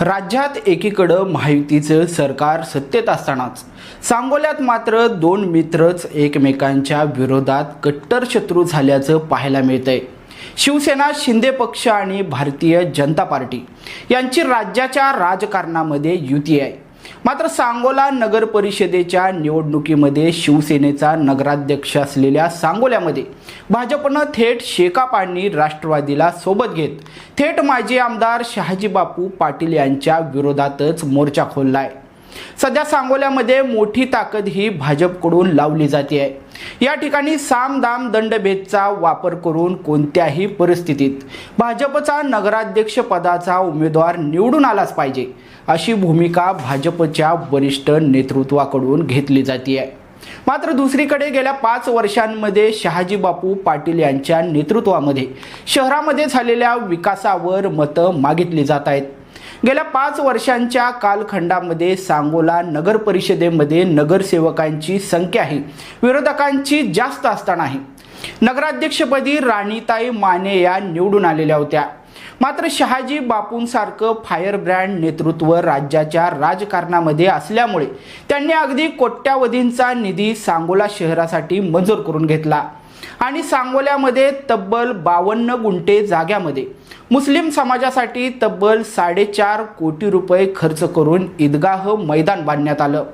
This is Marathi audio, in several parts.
राज्यात एकीकडं महायुतीचं सरकार सत्तेत असतानाच. सांगोल्यात मात्र दोन मित्रच एकमेकांच्या विरोधात कट्टर शत्रू झाल्याचं पाहायला मिळतंय. शिवसेना शिंदे पक्ष आणि भारतीय जनता पार्टी यांची राज्याच्या राजकारणामध्ये युती आहे. मात्र सांगोला नगर परिषदेच्या निवडणुकीमध्ये शिवसेनेचा नगराध्यक्ष असलेल्या सांगोल्यामध्ये भाजपनं थेट शेकाप आणि राष्ट्रवादीला सोबत घेत थेट माजी आमदार शहाजी बापू पाटील यांच्या विरोधातच मोर्चा खोललाय. सध्या सांगोल्यामध्ये मोठी ताकद ही भाजपकडून लावली जाते आहे. या ठिकाणी साम दाम दंडभेदचा वापर करून कोणत्याही परिस्थितीत भाजपचा नगराध्यक्ष पदाचा उमेदवार निवडून आलाच पाहिजे अशी भूमिका भाजपच्या वरिष्ठ नेतृत्वाकडून घेतली जाते आहे मात्र दुसरीकडे गेल्या पाच वर्षांमध्ये शहाजी बापू पाटील यांच्या नेतृत्वामध्ये शहरामध्ये झालेल्या विकासावर मतं मागितली जात आहेत. गेल्या पाच वर्षांच्या कालखंडामध्ये सांगोला नगर परिषदेमध्ये नगरसेवकांची संख्या ही विरोधकांची जास्त असतानाही नगराध्यक्षपदी राणीताई माने या निवडून आलेल्या होत्या. मात्र शहाजी बापूंसारखं फायर ब्रँड नेतृत्व राज्याच्या राजकारणामध्ये असल्यामुळे त्यांनी अगदी कोट्यावधींचा निधी सांगोला शहरासाठी मंजूर करून घेतला. आणि सांगोल्यामध्ये तब्बल बावन्न गुंठे जाग्यामध्ये. मुस्लिम समाजासाठी तब्बल साडेचार कोटी रुपये खर्च करून ईदगाह मैदान बांधण्यात आलं.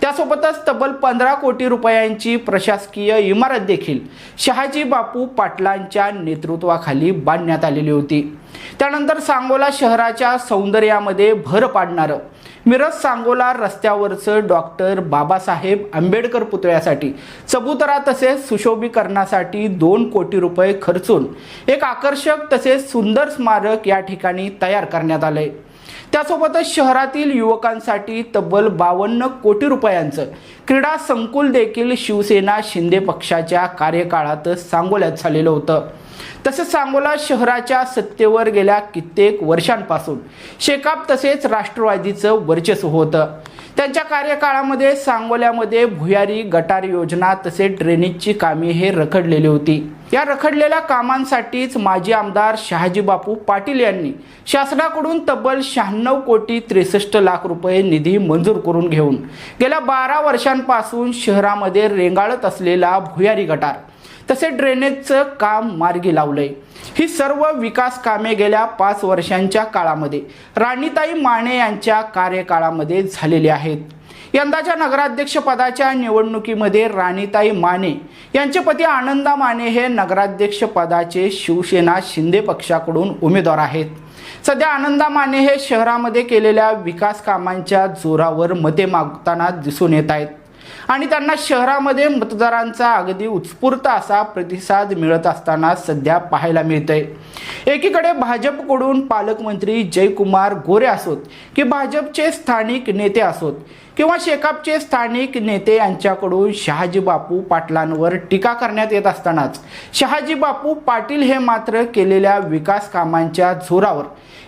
त्यासोबतच तब्बल पंधरा कोटी रुपयांची प्रशासकीय इमारत देखील शहाजी बापू पाटलांच्या नेतृत्वाखाली बांधण्यात आलेली होती. त्यानंतर सांगोला शहराच्या सौंदर्यामध्ये भर पाडणारं मिरज सांगोला रस्त्यावरचं डॉक्टर बाबासाहेब आंबेडकर पुतळ्यासाठी चबुतरा तसेच सुशोभीकरणासाठी दोन कोटी रुपये खर्चून एक आकर्षक तसेच सुंदर स्मारक या ठिकाणी तयार करण्यात आलंय. त्यासोबतच शहरातील युवकांसाठी तब्बल बावन्न कोटी रुपयांचं क्रीडा संकुल देखील शिवसेना शिंदे पक्षाच्या कार्यकाळातच सांगोल्यात झालेलं होतं. तसेच सांगोला शहराच्या सत्तेवर गेल्या कित्येक वर्षांपासून शेकाप तसेच राष्ट्रवादीचं वर्चस्व होतं. त्यांच्या कार्यकाळामध्ये सांगोल्यामध्ये भुयारी गटार योजना तसेच ड्रेनेजची कामे हे रखडलेली होती. या रखडलेल्या कामांसाठीच माजी आमदार शहाजी बापू पाटील यांनी शासनाकडून तब्बल शहाण्णव कोटी त्रेसष्ट लाख रुपये निधी मंजूर करून घेऊन गेल्या बारा वर्षांपासून शहरामध्ये रेंगाळत असलेला भुयारी गटार तसे ड्रेनेजचं काम मार्गी लावलंय. ही सर्व विकास कामे गेल्या पाच वर्षांच्या काळामध्ये राणीताई माने यांच्या कार्यकाळामध्ये झालेली आहेत. यंदाच्या नगराध्यक्षपदाच्या निवडणुकीमध्ये राणीताई माने यांचे पती आनंदा माने हे नगराध्यक्षपदाचे शिवसेना शिंदे पक्षाकडून उमेदवार आहेत. सध्या आनंदा माने हे शहरामध्ये केलेल्या विकास कामांच्या जोरावर मते मागताना दिसून येत आहेत. आणि त्यांना शहरामध्ये मतदारांचा अगदी उत्स्फूर्त असा प्रतिसाद मिळत असताना सध्या पाहायला मिळतंय. एकीकडे भाजपकडून पालकमंत्री जयकुमार गोरे असोत की भाजपचे स्थानिक नेते असोत किंवा शेकापचे स्थानिक नेते यांच्याकडून शहाजी बापू पाटलांवर टीका करण्यात येत असतानाच. शहाजी बापू पाटील हे मात्र केलेल्या विकास कामांच्या जोरावर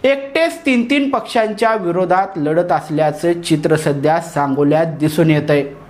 एकटेच तीन तीन पक्षांच्या विरोधात लढत असल्याचं चित्र सध्या सांगोल्यात दिसून येत आहे